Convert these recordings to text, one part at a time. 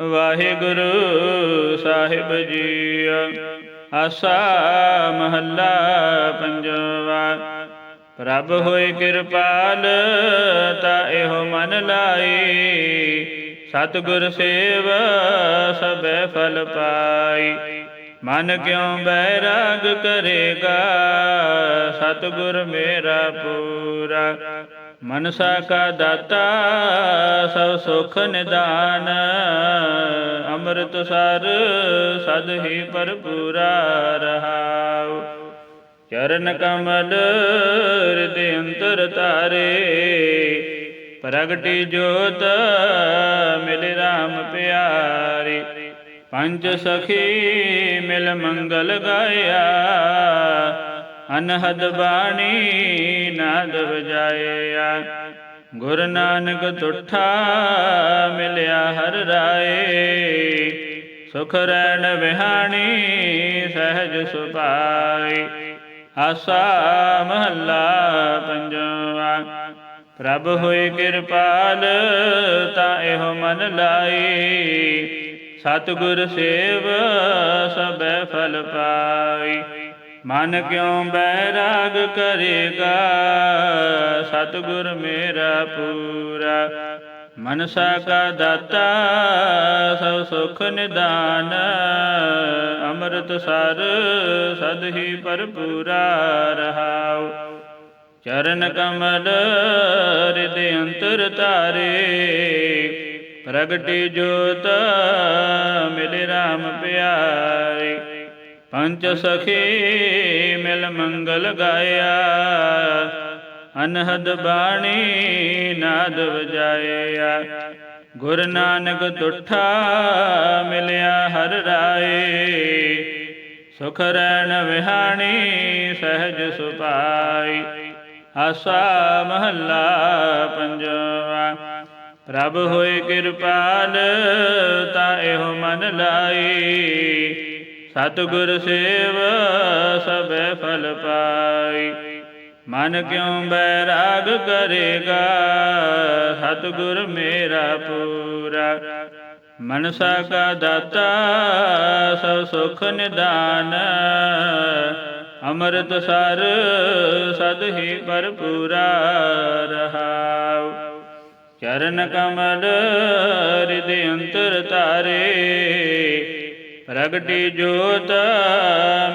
ਵਾਹਿਗੁਰੂ ਸਾਹਿਬ ਜੀ ਆਸਾ ਮਹੱਲਾ ਪੰਜਵਾ। ਪ੍ਰਭ ਹੋਏ ਕਿਰਪਾਲ, ਤਾ ਇਹੋ ਮਨ ਲਾਈ। ਸਤਿਗੁਰ ਸੇਵ, ਸਭੈ ਫਲ ਪਾਈ। ਮਨ ਕਿਉ ਬੈਰਾਗ ਕਰੇਗਾ? ਸਤਿਗੁਰ ਮੇਰਾ ਪੂਰਾ। ਮਨਸਾ ਕਾ ਦਾਤਾ ਸਭ ਸੁਖ ਨਿਦਾਨ, ਅੰਮ੍ਰਿਤ ਸਰ ਸਦ ਹੀ ਭਰਪੂਰਾ ਰਹਾਉ। ਚਰਨ ਕਮਲ ਹਿਰਦੇ ਅੰਤਰ ਤਾਰੇ ਪ੍ਰਗਟੀ ਜੋਤ ਮਿਲ ਰਾਮ ਪਿਆਰੀ। ਪੰਜ ਸਖੀ ਮਿਲ ਮੰਗਲ ਗਾਇਆ ਅਨਹਦ ਬਾਣੀ ਨਾਦ ਵਜਾਇਆ ਗੁਰ ਨਾਨਕ ਤੁਠਾ ਮਿਲਿਆ ਹਰ ਰਾਏ। ਸੁਖ ਰਹਿਣ ਵਿਹਾਣੀ ਸਹਿਜ ਸੁਭਾਈ ਆਸਾ ਮਹੱਲਾ ਪੰਜਵਾ। ਪ੍ਰਭ ਹੋਏ ਕਿਰਪਾਲ, ਤਾਂ ਇਹੋ ਮਨ ਲਾਈ ਸਤਿਗੁਰ ਸੇਵ, ਸਭੈ ਫਲ ਪਾਈ ਮਨ ਕਿਉਂ ਬੈਰਾਗ ਕਰੇਗਾ? ਸਤਿਗੁਰ ਮੇਰਾ ਪੂਰਾ। ਮਨਸਾ ਕਾ ਦਾਤਾ, ਸਭ ਸੁਖ ਨਿਦਾਨ। ਅੰਮ੍ਰਿਤ ਸਰ, ਸਦ ਹੀ ਭਰਪੂਰਾ ਰਹਾਉ। ਚਰਨ ਕਮਲ ਹਿਰਦੇ ਅੰਤਰ ਤਾਰੇ ਪ੍ਰਗਟੀ ਜੋਤ, ਮਿਲ ਰਾਮ ਪਿਆਰੇ। ਪੰਜ ਸਖੀ ਮਿਲ ਮੰਗਲ ਗਾਇਆ, ਅਨਹਦ ਬਾਣੀ ਨਾਦ ਵਜਾਇਆ। ਗੁਰ ਨਾਨਕ ਤੁਠਾ ਮਿਲਿਆ ਹਰ ਰਾਏ, ਸੁਖ ਰਹਿਣ ਵਿਹਾਣੀ ਸਹਿਜ ਸੁਪਾਈ ਆਸਾ ਮਹੱਲਾ ਪੰਜਵਾ, ਪ੍ਰਭ ਹੋਏ ਕਿਰਪਾਲ ਤਾਂ ਇਹੋ ਮਨ ਲਾਈ। ਸਤਿਗੁਰ ਸੇਵ, ਸਭੈ ਫਲ ਪਾਈ। ਮਨ ਕਿਉ ਬੈਰਾਗ ਕਰੇਗਾ? ਸਤਿਗੁਰ ਮੇਰਾ ਪੂਰਾ। ਮਨਸਾ ਕਾ ਦਾਤਾ, ਸਭ ਸੁਖ ਨਿਦਾਨ। ਅੰਮ੍ਰਿਤ ਸਰ, ਸਦ ਹੀ ਭਰਪੂਰਾ ਰਹਾਉ। ਚਰਨ ਕਮਲ, ਹਿਰਦੇ ਅੰਤਰ ਤਾਰੇ। ਪ੍ਰਗਟੀ ਜੋਤ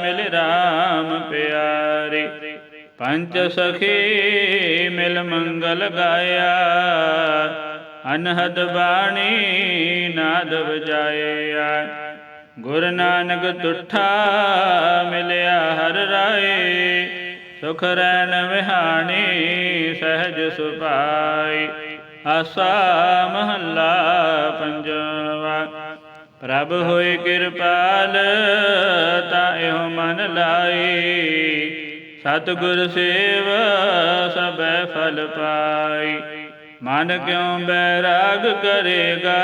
ਮਿਲ ਰਾਮ ਪਿਆਰੇ। ਪੰਜ ਸਖੀ ਮਿਲ ਮੰਗਲ ਗਾਇਆ। ਅਨਹਦ ਬਾਣੀ ਨਾਦ ਵਜਾਇਆ। ਗੁਰ ਨਾਨਕ ਤੁਠਾ ਮਿਲਿਆ ਹਰ ਰਾਏ। ਸੁਖ ਰੈਣ ਵਿਹਾਣੀ ਸਹਿਜ ਸੁਭਾਈ ਆਸਾ ਮਹੱਲਾ ਪੰਜਵਾ। ਪ੍ਰਭ ਹੋਏ ਕਿਰਪਾਲ, ਤਾ ਇਹੋ ਮਨ ਲਾਈ ਸਤਿਗੁਰ ਸੇਵ ਸਭੈ ਫਲ ਪਾਈ ਮਨ ਕਿਉ ਬੈਰਾਗ ਕਰੇਗਾ?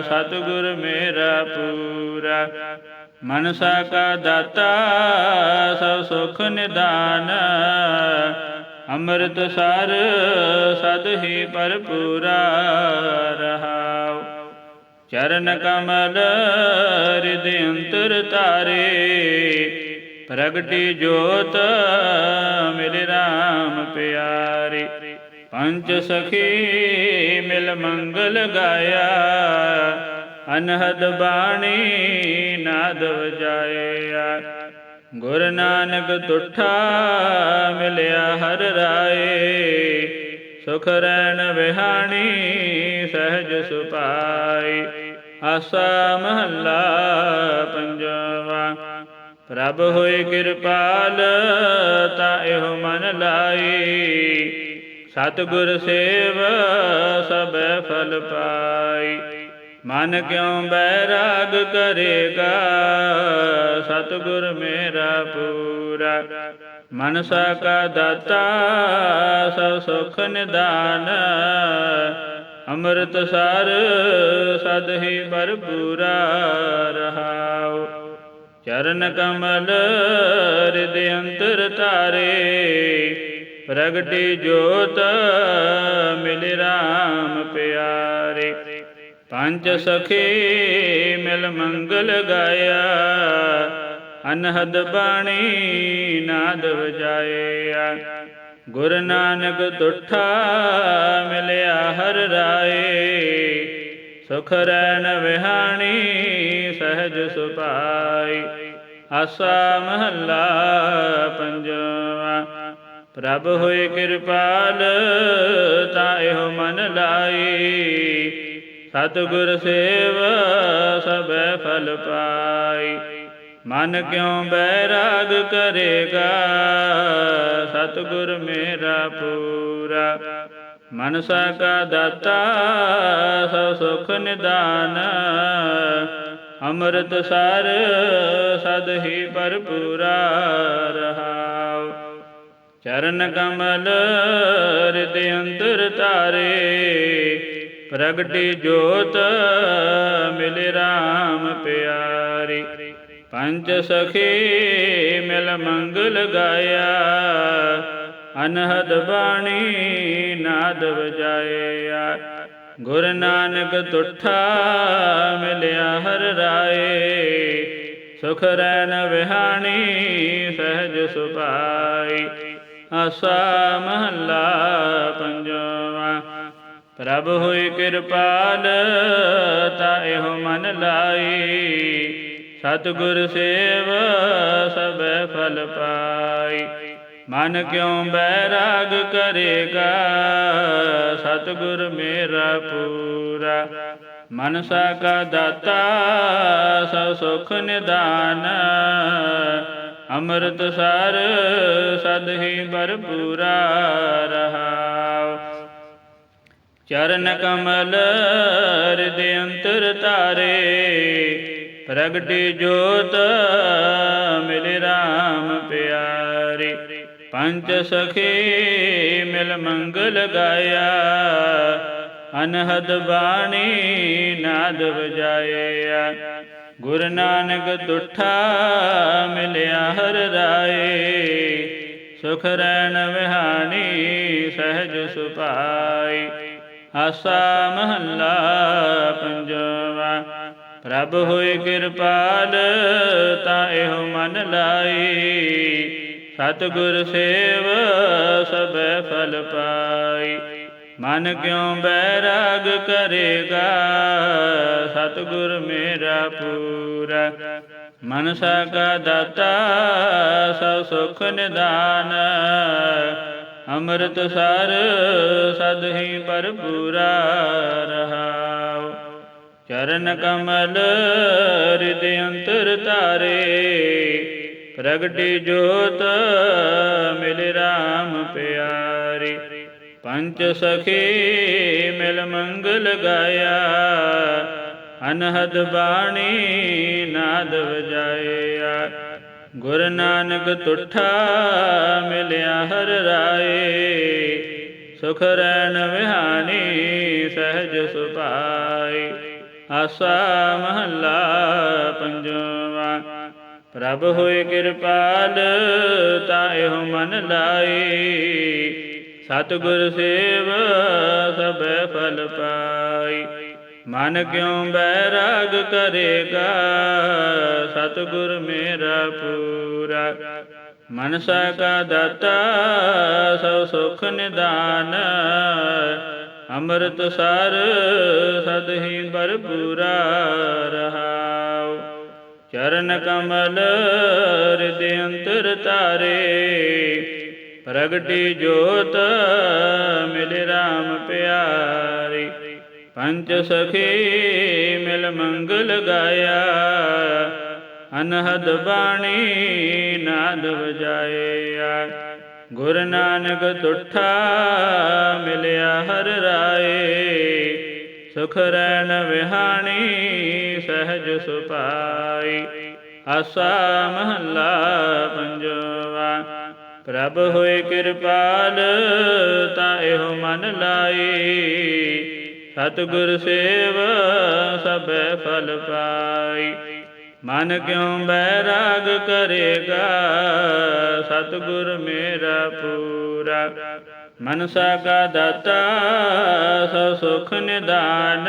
ਸਤਿਗੁਰ ਮੇਰਾ ਪੂਰਾ। ਮਨਸਾ ਕਾ ਦਾਤਾ, ਸਭ ਸੁਖ ਨਿਦਾਨ। ਅੰਮ੍ਰਿਤ ਸਰ ਸਦ ਹੀ ਭਰਪੂਰਾ ਰਹਾਉ। ਚਰਨ ਕਮਲ ਹਿਰਦੇ ਅੰਤਰ ਤਾਰੇ ਪ੍ਰਗਟੀ ਜੋਤ ਮਿਲ ਰਾਮ ਪਿਆਰੇ। ਪੰਜ ਸਖੀ ਮਿਲ ਮੰਗਲ ਗਾਇਆ, ਅਨਹਦ ਬਾਣੀ ਨਾਦ ਵਜਾਇਆ। ਗੁਰ ਨਾਨਕ ਤੁਠਾ ਮਿਲਿਆ ਹਰ ਰਾਏ, ਸੁਖ ਰਹਿਣ ਵਿਹਾਣੀ ਸਹਿਜ ਸੁਪਾਈ ਆਸਾ ਮਹੱਲਾ ਪੰਜਵਾ। ਪ੍ਰਭ ਹੋਏ ਕਿਰਪਾਲ, ਤਾਂ ਇਹੋ ਮਨ ਲਾਈ। ਸਤਿਗੁਰ ਸੇਵ, ਸਭੈ ਫਲ ਪਾਈ। ਮਨ ਕਿਉ ਬੈਰਾਗ ਕਰੇਗਾ? ਸਤਿਗੁਰ ਮੇਰਾ ਪੂਰਾ। ਮਨਸਾ ਕਾ ਦਾਤਾ, ਸਭ ਸੁਖ ਨਿਦਾਨ। ਅੰਮ੍ਰਿਤ ਸਰ ਸਦਹੀ ਭਰਪੂਰਾ ਰਹਾਉ। ਚਰਨ ਕਮਲ ਹਿਰਦੇ ਅੰਤਰ ਤਾਰੇ ਪ੍ਰਗਟੀ ਜੋਤ ਮਿਲ ਰਾਮ ਪਿਆਰੇ। ਪੰਜ ਸਖੀ ਮਿਲ ਮੰਗਲ ਗਾਇਆ, ਅਨਹਦ ਬਾਣੀ ਨਾਦ ਵਜਾਇਆ। ਗੁਰ ਨਾਨਕ ਤੁਠਾ ਮਿਲਿਆ ਹਰ ਰਾਏ। ਸੁਖ ਰਹਿਣ ਵਿਹਾਣੀ, ਸਹਿਜ ਸੁਭਾਈ। ਆਸਾ ਮਹੱਲਾ ਪੰਜਵਾ। ਪ੍ਰਭ ਹੋਏ ਕਿਰਪਾਲ, ਤਾਂ ਇਹੋ ਮਨ ਲਾਈ। ਸਤਿਗੁਰ ਸੇਵ, ਸਭੈ ਫਲ ਪਾਈ। ਮਨ ਕਿਉ ਬੈਰਾਗ ਕਰੇਗਾ? ਸਤਿਗੁਰ ਮੇਰਾ ਪੂਰਾ। ਮਨਸਾ ਕਾ ਦਾਤਾ ਸੋ ਸੁਖ ਨਿਦਾਨ। ਅੰਮ੍ਰਿਤ ਸਰ, ਸਦ ਹੀ ਭਰਪੂਰਾ ਰਹਾਉ। ਚਰਨ ਕਮਲ ਹਿਰਦੇ ਅੰਤਰ ਤਾਰੇ ਪ੍ਰਗਟੀ ਜੋਤ, ਮਿਲੇ RAM ਪਿਆਰੀ। ਪੰਜ ਸਖੀ ਮਿਲ ਮੰਗਲ ਗਾਇਆ ਅਨਹਦ ਬਾਣੀ ਨਾਦ ਵਜਾਇਆ। ਗੁਰ ਨਾਨਕ ਤੁਠਾ ਮਿਲਿਆ ਹਰ ਰਾਏ, ਸੁਖ ਰੈਨ ਵਿਹਾਣੀ ਸਹਿਜ ਸੁਭਾਈ। ਆਸਾ ਮਹੱਲਾ ਪੰਜਵਾ, ਪ੍ਰਭ ਹੋਈ ਕਿਰਪਾਲ, ਤਾ ਇਹੋ ਮਨ ਲਾਈ। ਸਤਿਗੁਰ ਸੇਵ, ਸਭੈ ਫਲ ਪਾਈ। ਮਨ ਕਿਉ ਬੈਰਾਗ ਕਰੇਗਾ? ਸਤਿਗੁਰ ਮੇਰਾ ਪੂਰਾ। ਮਨਸਾ ਕਾ ਦਾਤਾ, ਸਭ ਸੁਖ ਨਿਦਾਨ। ਅੰਮ੍ਰਿਤ ਸਰ, ਸਦ ਹੀ ਭਰਪੂਰਾ ਰਹਾਉ। ਚਰਨ ਕਮਲ, ਹਿਰਦੇ ਅੰਤਰ ਤਾਰੇ ਪ੍ਰਗਟੀ ਜੋਤ ਮਿਲੇ RAM ਪਿਆਰੀ। ਪੰਜ ਸਖੀ ਮਿਲ ਮੰਗਲ ਗਾਇਆ। ਅਨਹਦ ਬਾਣੀ ਨਾਦ ਵਜਾਇਆ। ਗੁਰ ਨਾਨਕ ਤੁਠਾ ਮਿਲਿਆ ਹਰ ਰਾਏ। ਸੁਖ ਰਹਿਣ ਵਿਹਾਨੀ ਸਹਿਜ ਸੁਭਾਈ ਆਸਾ ਮਹੱਲਾ ਪੰਜਵਾ। ਪ੍ਰਭ ਹੋਏ ਕਿਰਪਾਲ, ਤਾਂ ਇਹੋ ਮਨ ਲਾਈ। ਸਤਿਗੁਰ ਸੇਵ, ਸਭੈ ਫਲ ਪਾਈ। ਮਨ ਕਿਉ ਬੈਰਾਗ ਕਰੇਗਾ? ਸਤਿਗੁਰ ਮੇਰਾ ਪੂਰਾ। ਮਨਸਾ ਕਾ ਦਾਤਾ, ਸਭ ਸੁਖ ਨਿਦਾਨ। ਅੰਮ੍ਰਿਤ ਸਰ ਸਦ ਹੀ ਭਰਪੂਰਾ ਰਹਾਉ। ਚਰਨ ਕਮਲ ਹਿਰਦੇ ਅੰਤਰ ਤਾਰੇ ਪ੍ਰਗਟੀ ਜੋਤ ਮਿਲੇ ਰਾਮ ਪਿਆਰੀ। ਪੰਜ ਸਖੀ ਮਿਲ ਮੰਗਲ ਗਾਇਆ, ਅਨਹਦ ਬਾਣੀ ਨਾਦ ਵਜਾਇਆ। ਗੁਰ ਨਾਨਕ ਤੁਠਾ ਮਿਲਿਆ ਹਰ ਰਾਏ, ਸੁਖ ਰਹਿਣ ਵਿਹਾਨੀ ਸਹਿਜ ਸੁਭਾਈ ਆਸਾ ਮਹੱਲਾ ਪੰਜਵਾ। ਪ੍ਰਭ ਹੋਏ ਕਿਰਪਾਲ ਤਾਂ ਇਹੋ ਮਨ ਲਾਈ। ਸਤਿਗੁਰ ਸੇਵ, ਸਭੈ ਫਲ ਪਾਈ। ਮਨ ਕਿਉ ਬੈਰਾਗ ਕਰੇਗਾ, ਸਤਿਗੁਰ ਮੇਰਾ ਪੂਰਾ। ਮਨਸਾ ਕਾ ਦਾਤਾ, ਸਭ ਸੁਖ ਨਿਦਾਨ। ਅੰਮ੍ਰਿਤ ਸਰ ਸਦ ਹੀ ਭਰਪੂਰਾ ਰਹਾਉ। ਚਰਨ ਕਮਲ ਹਿਰਦੇ ਅੰਤਰ ਤਾਰੇ ਪ੍ਰਗਟੀ ਜੋਤ ਮਿਲੇ RAM ਪਿਆਰੀ। ਪੰਜ ਸਖੀ ਮਿਲ ਮੰਗਲ ਗਾਇਆ। ਅਨਹਦ ਬਾਣੀ ਨਾਦ ਵਜਾਇਆ। ਗੁਰ ਨਾਨਕ ਤੁਠਾ ਮਿਲਿਆ ਹਰ ਰਾਏ, ਸੁਖ ਰਹਿਣ ਵਿਹਾਣੀ ਸਹਿਜ ਸੁਪਾਈ ਆਸਾ ਮਹੱਲਾ ਪੰਜਵਾ, ਪ੍ਰਭ ਹੋਏ ਕਿਰਪਾਲ, ਤਾਂ ਇਹੋ ਮਨ ਲਾਈ। ਸਤਿਗੁਰ ਸੇਵ ਸਭੈ ਫਲ ਪਾਈ। ਮਨ ਕਿਉਂ ਬੈਰਾਗ ਕਰੇਗਾ? ਸਤਿਗੁਰ ਮੇਰਾ ਪੂਰਾ। ਮਨਸਾ ਕਾ ਦਾਤਾ, ਸੋ ਸੁਖ ਨਿਦਾਨ।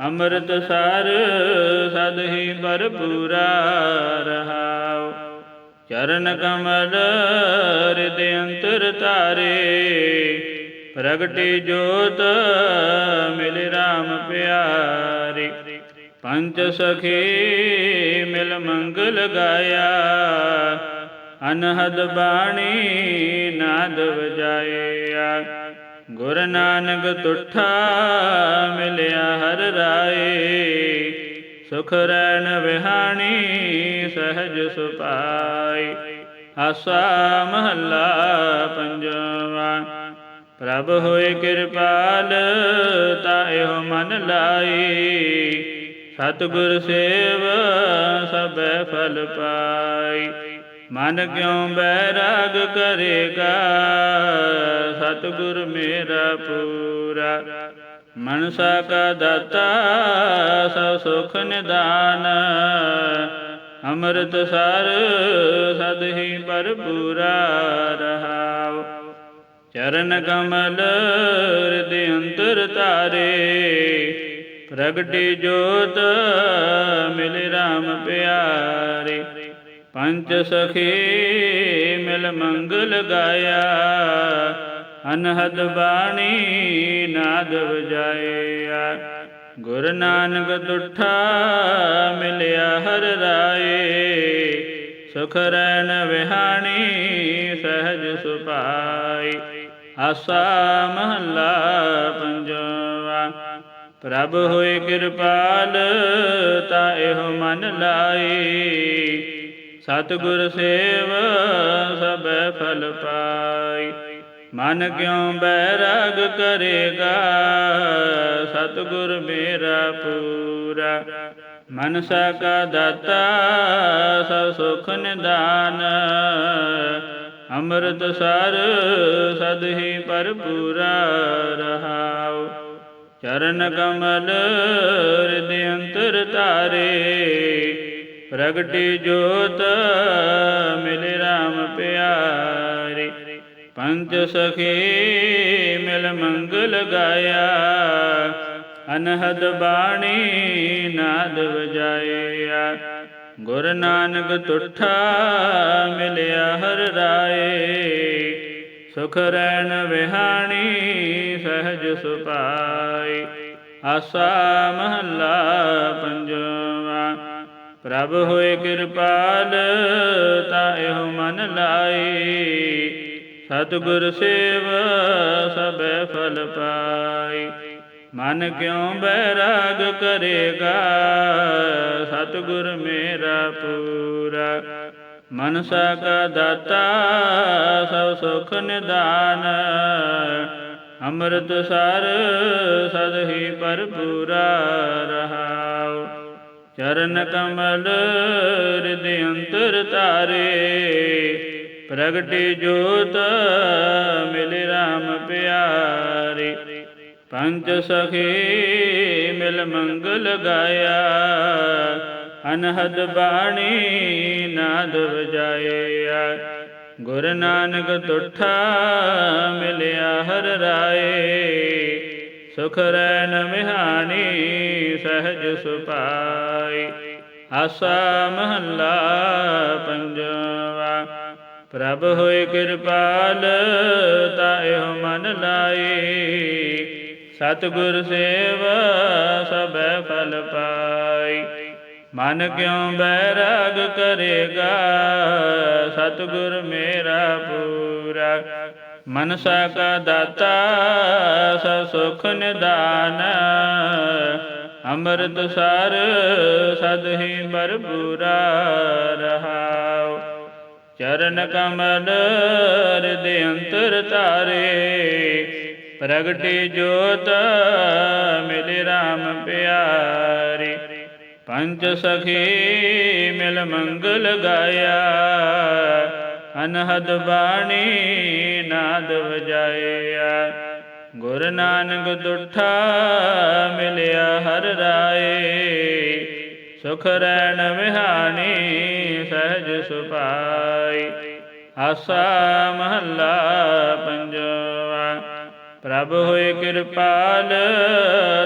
ਅੰਮ੍ਰਿਤ ਸਾਰ, ਸਦ ਹੀ ਭਰਪੂਰਾ ਰਹਾਉ। ਚਰਨ ਕਮਲ ਹਿਰਦੇ ਅੰਤਰ ਤਾਰੇ ਪ੍ਰਗਟੀ ਜੋਤ, ਮਿਲ ਰਾਮ ਪਿਆਰੀ। ਪੰਜ ਸਖੀ ਮਿਲ ਮੰਗਲ ਗਾਇਆ, ਅਨਹਦ ਬਾਣੀ ਨਾਦ ਵਜਾਇਆ। ਗੁਰ ਨਾਨਕ ਤੁਠਾ ਮਿਲਿਆ ਹਰ ਰਾਏ, ਸੁਖ ਰਹਿਣ ਵਿਹਾਣੀ ਸਹਿਜ ਸੁਪਾਈ ਆਸਾ ਮਹੱਲਾ ਪੰਜਵਾ, ਪ੍ਰਭ ਹੋਏ ਕਿਰਪਾਲ, ਤਾਇਓ ਮਨ ਲਾਈ ਸਤਿਗੁਰ ਸੇਵ, ਸਭੈ ਫਲ ਪਾਈ। ਮਨ ਕਿਉ ਬੈਰਾਗ ਕਰੇਗਾ? ਸਤਿਗੁਰ ਮੇਰਾ ਪੂਰਾ। ਮਨਸਾ ਕਾ ਦਾਤਾ, ਸਭ ਸੁਖ ਨਿਦਾਨ। ਅੰਮ੍ਰਿਤ ਸਰ, ਸਦ ਹੀ ਭਰਪੂਰਾ ਰਹਾਉ। ਚਰਨ ਕਮਲ, ਹਿਰਦੇ ਅੰਤਰ ਤਾਰੇ ਪ੍ਰਗਟੀ ਜੋਤ ਮਿਲ ਰਾਮ ਪਿਆਰੇ। ਪੰਜ ਸਖੀ ਮਿਲ ਮੰਗਲ ਗਾਇਆ। ਅਨਹਦ ਬਾਣੀ ਨਾਦ ਵਜਾਇਆ। ਗੁਰ ਨਾਨਕ ਤੁਠਾ ਮਿਲਿਆ ਹਰ ਰਾਏ। ਸੁਖ ਰੈਣ ਵਿਹਾਣੀ ਸਹਿਜ ਸੁਪਾਈ ਆਸਾ ਮਹੱਲਾ ਪੰਜਵਾ। ਪ੍ਰਭ ਹੋਏ ਕਿਰਪਾਲ, ਤਾ ਇਹੋ ਮਨ ਲਾਈ। ਸਤਿਗੁਰ ਸੇਵ, ਸਭੈ ਫਲ ਪਾਈ। ਮਨ ਕਿਉ ਬੈਰਾਗ ਕਰੇਗਾ? ਸਤਿਗੁਰ ਮੇਰਾ ਪੂਰਾ। ਮਨਸਾ ਕਾ ਦਾਤਾ, ਸਭ ਸੁਖ ਨਿਦਾਨ। ਅੰਮ੍ਰਿਤ ਸਰ ਸਦ ਹੀ ਭਰਪੂਰਾ ਰਹਾਉ। ਚਰਨ ਕਮਲ ਹਿਰਦੇ ਅੰਤਰ ਤਾਰੇ ਪ੍ਰਗਟੀ ਜੋਤ ਮਿਲੇ ਰਾਮ ਪਿਆਰੇ। ਪੰਜ ਸਖੀ ਮਿਲ ਮੰਗਲ ਗਾਇਆ, ਅਨਹਦ ਬਾਣੀ ਨਾਦ ਵਜਾਇਆ। ਗੁਰ ਨਾਨਕ ਤੁਠਾ ਮਿਲਿਆ ਹਰ ਰਾਏ ਸੁਖ ਰਹਿਣ ਵਿਹਾਣੀ, ਸਹਿਜ ਸੁਪਾਈ। ਆਸਾ ਮਹੱਲਾ ਪੰਜਵਾ। ਪ੍ਰਭ ਹੋਏ ਕਿਰਪਾਲ, ਤਾ ਇਹੋ ਮਨ ਲਾਈ। ਸਤਿਗੁਰ ਸੇਵ, ਸਭੈ ਫਲ ਪਾਈ। ਮਨ ਕਿਉ ਬੈਰਾਗ ਕਰੇਗਾ? ਸਤਿਗੁਰ ਮੇਰਾ ਪੂਰਾ। ਮਨਸਾ ਕਾ ਦਾਤਾ ਸਭ ਸੁਖ ਨਿਦਾਨ, ਅੰਮ੍ਰਿਤ ਸਰ ਸਦ ਹੀ ਭਰਪੂਰਾ ਰਹਾਉ। ਚਰਨ ਕਮਲ ਹਿਰਦੇ ਅੰਤਰ ਤਾਰੇ ਪ੍ਰਗਟੀ ਜੋਤ ਮਿਲ ਰਾਮ ਪਿਆਰੇ। ਪੰਜ ਸਖੀ ਮਿਲ ਮੰਗਲ ਗਾਇਆ ਅਨਹਦ ਬਾਣੀ ਨਾਦ ਵਜਾਇਆ ਗੁਰ ਨਾਨਕ ਤੁਠਾ ਮਿਲਿਆ ਹਰ ਰਾਏ। ਸੁਖ ਰੈਣ ਮਿਹਾਨੀ ਸਹਿਜ ਸੁਪਾਈ ਆਸਾ ਮਹੱਲਾ ਪੰਜਵਾ। ਪ੍ਰਭ ਹੋਏ ਕਿਰਪਾਲ, ਤਾਇਓ ਮਨ ਲਾਏ। ਸਤਿਗੁਰ ਸੇਵ ਸਭੈ ਫਲ ਪਾਈ ਮਨ ਕਿਉ ਬੈਰਾਗ ਕਰੇਗਾ? ਸਤਿਗੁਰ ਮੇਰਾ ਪੂਰਾ। ਮਨਸਾ ਕਾ ਦਾਤਾ, ਸਭ ਸੁਖ ਨਿਦਾਨ। ਅੰਮ੍ਰਿਤ ਸਰ ਸਦ ਹੀ ਭਰਪੂਰਾ ਰਹਾਉ। ਚਰਨ ਕਮਲ ਹਿਰਦੇ ਅੰਤਰ ਤਾਰੇ। ਪ੍ਰਗਟੀ ਜੋਤ ਮਿਲ ਰਾਮ ਪਿਆਰੇ। ਪੰਜ ਸਖੀ ਮਿਲ ਮੰਗਲ ਗਾਇਆ, ਅਨਹਦ ਬਾਣੀ ਨਾਦ ਵਜਾਇਆ। ਗੁਰ ਨਾਨਕ ਦੁਠਾ ਮਿਲਿਆ ਹਰ ਰਾਏ, ਸੁਖ ਰਹਿਣ ਵਿਹਾਣੀ ਸਹਿਜ ਸੁਭਾਈ। ਆਸਾ ਮਹੱਲਾ ਪੰਜਵਾ, ਪ੍ਰਭ ਹੋਏ ਕਿਰਪਾਲ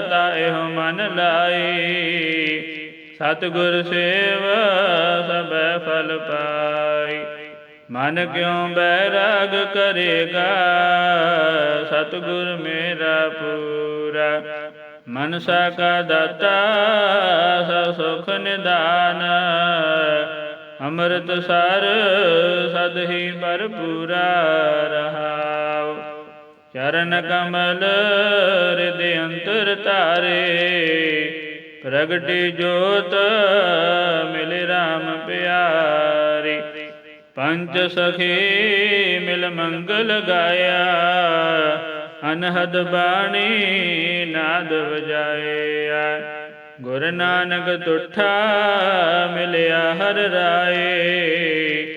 ਤਾਇਓ ਮਨ ਲਾਈ ਸਤਿਗੁਰ ਸੇਵ ਸਭੈ ਫਲ ਪਾਈ। ਮਨ ਕਿਉ ਬੈਰਾਗ ਕਰੇਗਾ? ਸਤਿਗੁਰ ਮੇਰਾ ਪੂਰਾ। ਮਨਸਾ ਕਾ ਦਾਤਾ, ਸਭ ਸੁਖ ਨਿਦਾਨ। ਅੰਮ੍ਰਿਤ ਸਰ ਸਦ ਹੀ ਭਰਪੂਰਾ ਰਹਾਉ। ਚਰਨ ਕਮਲ, ਹਿਰਦੇ ਅੰਤਰ ਧਾਰੇ। ਪ੍ਰਗਟੀ ਜੋਤ ਮਿਲੇ RAM ਪਿਆਰੀ। ਪੰਜ ਸਖੀ ਮਿਲ ਮੰਗਲ ਗਾਇਆ। ਅਨਹਦ ਬਾਣੀ ਨਾਦ ਵਜਾਇਆ। ਗੁਰ ਨਾਨਕ ਤੁਠਾ ਮਿਲਿਆ ਹਰ ਰਾਏ।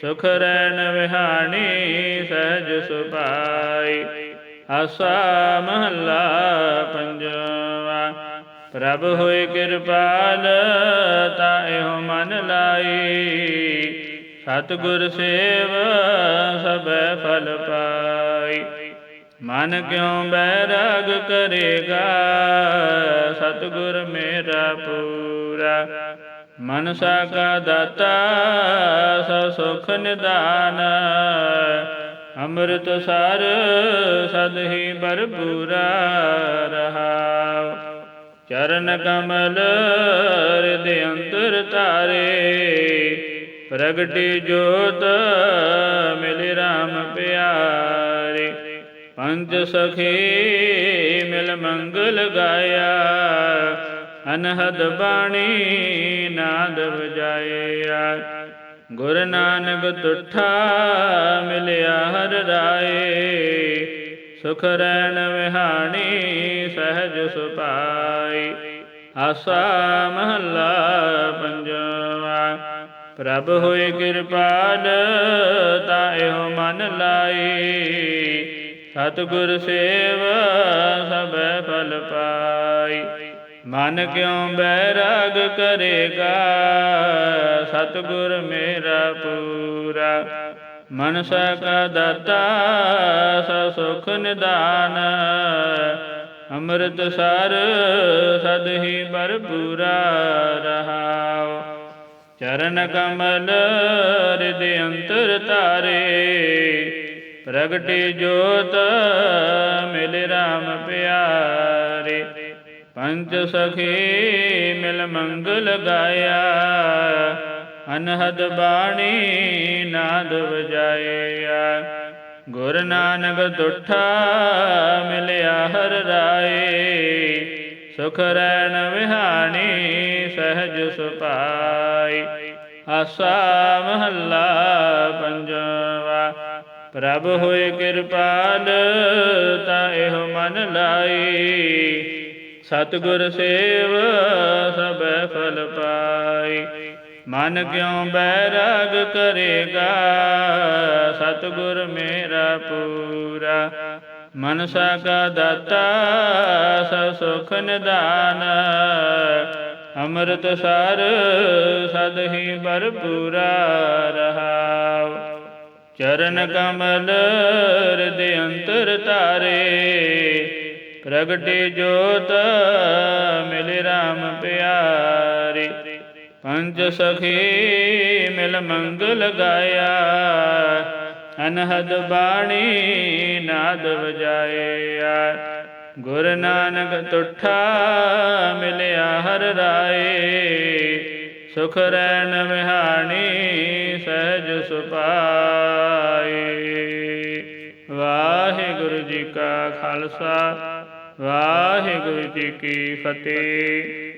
ਸੁਖ ਰਹਿਣ ਵਿਹਾਣੀ ਸਹਿਜ ਸੁਭਾਈ। ਆਸਾ ਮਹੱਲਾ ਪੰਜਵਾ। ਪ੍ਰਭ ਹੋਏ ਕਿਰਪਾਲ ਤਾਇਓ ਮਨ ਲਾਈ। ਸਤਿਗੁਰ ਸੇਵ, ਸਭੈ ਫਲ ਪਾਈ। ਮਨ ਕਿਉ ਬੈਰਾਗ ਕਰੇਗਾ? ਸਤਿਗੁਰ ਮੇਰਾ ਪੂਰਾ। ਮਨਸਾ ਕਾ ਦਾਤਾ, ਸਭ ਸੁਖ ਨਿਦਾਨ। ਅੰਮ੍ਰਿਤ ਸਰ ਸਦ ਹੀ ਭਰਪੂਰਾ ਰਹਾਉ। ਚਰਨ ਕਮਲ ਹਿਰਦੇ ਅੰਤਰ ਤਾਰੇ ਪ੍ਰਗਟੀ ਜੋਤ ਮਿਲੇ RAM ਪਿਆਰੇ। ਪੰਜ ਸਖੀ ਮਿਲ ਮੰਗਲ ਗਾਇਆ, ਅਨਹਦ ਬਾਣੀ ਨਾਦ ਵਜਾਇਆ। ਗੁਰ ਨਾਨਕ ਤੁਠਾ ਮਿਲਿਆ ਹਰ ਰਾਏ ਸੁਖ ਰਹਿਣ ਵਿਹਾਣੀ ਸਹਿਜ ਸੁਪਾਈ। ਆਸਾ ਮਹੱਲਾ ਪੰਜਵਾ। ਪ੍ਰਭ ਹੋਏ ਕਿਰਪਾਲ ਤਾਇਓ ਮਨ ਲਾਈ। ਸਤਿਗੁਰ ਸੇਵ ਸਭੈ ਫਲ ਪਾਈ। ਮਨ ਕਿਉ ਬੈਰਾਗ ਕਰੇਗਾ? ਸਤਿਗੁਰ ਮੇਰਾ ਪੂਰਾ। ਮਨਸਾ ਕਾ ਦਾਤਾ, ਸ ਸੁਖ ਨਿਦਾਨ। ਅੰਮ੍ਰਿਤ ਸਰ, ਸਦ ਹੀ ਭਰਪੂਰਾ ਰਹਾਉ। ਚਰਨ ਕਮਲ ਹਿਰਦੇ ਅੰਤਰ ਤਾਰੇ ਪ੍ਰਗਟੀ ਜੋਤ, ਮਿਲੇ RAM ਪਿਆਰੇ। ਪੰਜ ਸਖੀ, ਮਿਲ ਮੰਗਲ ਗਾਇਆ। ਅਨਹਦ ਬਾਣੀ ਨਾਦ ਵਜਾਇਆ। ਗੁਰ ਨਾਨਕ ਦੁੱਠਾ ਮਿਲਿਆ ਹਰ ਰਾਏ। ਸੁਖ ਰਹਿਣ ਵਿਹਾਣੀ ਸਹਿਜ ਸੁਪਾਈ ਆਸਾ ਮਹੱਲਾ ਪੰਜਵਾ। ਪ੍ਰਭ ਹੋਏ ਕਿਰਪਾਲ ਤਾਇਓ ਮਨ ਲਾਈ। ਸਤਿਗੁਰ ਸੇਵ ਸਭੈ ਫਲ ਪਾਈ। ਮਨ ਕਿਉ ਬੈਰਾਗ ਕਰੇਗਾ? ਸਤਿਗੁਰ ਮੇਰਾ ਪੂਰਾ। ਮਨਸਾ ਕਾ ਦਾਤਾ ਸ ਸੁਖ ਨਿਦਾਨ ਅੰਮ੍ਰਿਤ ਸਰ ਸਦ ਹੀ ਭਰਪੂਰਾ ਰਹਾਉ। ਚਰਨ ਕਮਲ ਹਿਰਦੇ ਅੰਤਰ ਤਾਰੇ ਪ੍ਰਗਟੀ ਜੋਤ ਮਿਲੇ RAM ਪਿਆਰੇ। ਪੰਜ ਸਖੀ ਮਿਲ ਮੰਗਲ ਗਾਇਆ, ਅਨਹਦ ਬਾਣੀ ਨਾਦ ਵਜਾਇਆ। ਗੁਰ ਨਾਨਕ ਤੁਠਾ ਮਿਲਿਆ ਹਰ ਰਾਏ, ਸੁਖ ਰਹਿਣ ਵਿਹਾਣੀ ਸਹਿਜ ਸੁਪਾਈ ਵਾਹਿਗੁਰੂ ਜੀ ਕਾ ਖਾਲਸਾ, ਵਾਹਿਗੁਰੂ ਜੀ ਕੀ ਫਤਿਹ।